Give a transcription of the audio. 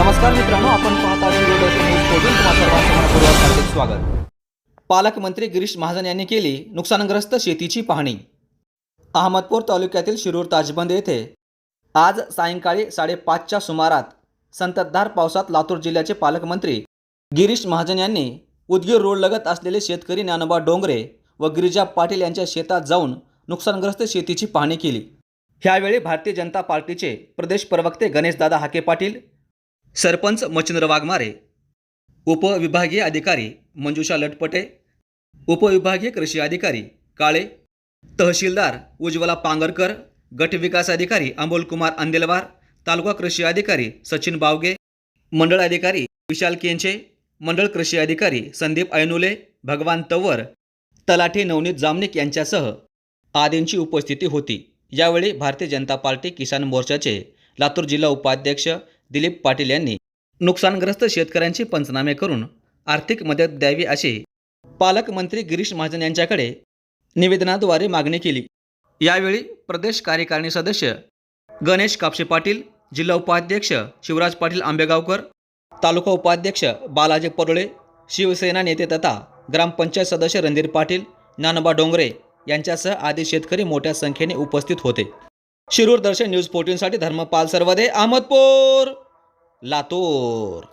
नमस्कार मित्रांनो आपण पाहता शिरोळ न्यूज स्वागत. पालकमंत्री गिरीश महाजन यांनी केली नुकसानग्रस्त शेतीची पाहणी. अहमदपूर तालुक्यातील शिरूर ताजबंद येथे आज सायंकाळी साडेपाचच्या सुमारात संततधार पावसात लातूर जिल्ह्याचे पालकमंत्री गिरीश महाजन यांनी उदगीर रोडलगत असलेले शेतकरी ज्ञानोबा डोंगरे व गिरिजा पाटील यांच्या शेतात जाऊन नुकसानग्रस्त शेतीची पाहणी केली. ह्यावेळी भारतीय जनता पार्टीचे प्रदेश प्रवक्ते गणेशदादा हाके पाटील सरपंच मच्छिंद्र वाघमारे उपविभागीय अधिकारी मंजुषा लटपटे उपविभागीय कृषी अधिकारी काळे तहसीलदार उज्ज्वला पांगरकर गट विकास अधिकारी अमोलकुमार अंदेलवार तालुका कृषी अधिकारी सचिन बावगे मंडळ अधिकारी विशाल केंचे मंडळ कृषी अधिकारी संदीप ऐनुले भगवान तवर तलाठी नवनीत जामनिक यांच्यासह आदींची उपस्थिती होती. यावेळी भारतीय जनता पार्टी किसान मोर्चाचे लातूर जिल्हा उपाध्यक्ष दिलीप पाटील यांनी नुकसानग्रस्त शेतकऱ्यांचे पंचनामे करून आर्थिक मदत द्यावी अशी पालकमंत्री गिरीश महाजन यांच्याकडे निवेदनाद्वारे मागणी केली. यावेळी प्रदेश कार्यकारिणी सदस्य गणेश कापशे पाटील जिल्हा उपाध्यक्ष शिवराज पाटील आंबेगावकर तालुका उपाध्यक्ष बालाजी परळे शिवसेना नेते तथा ग्रामपंचायत सदस्य रणधीर पाटील ज्ञानोबा डोंगरे यांच्यासह आदी शेतकरी मोठ्या संख्येने उपस्थित होते. शिरूर दर्शन न्यूज फोर्टीनसाठी धर्मपाल सर्वदे अहमदपूर! लातूर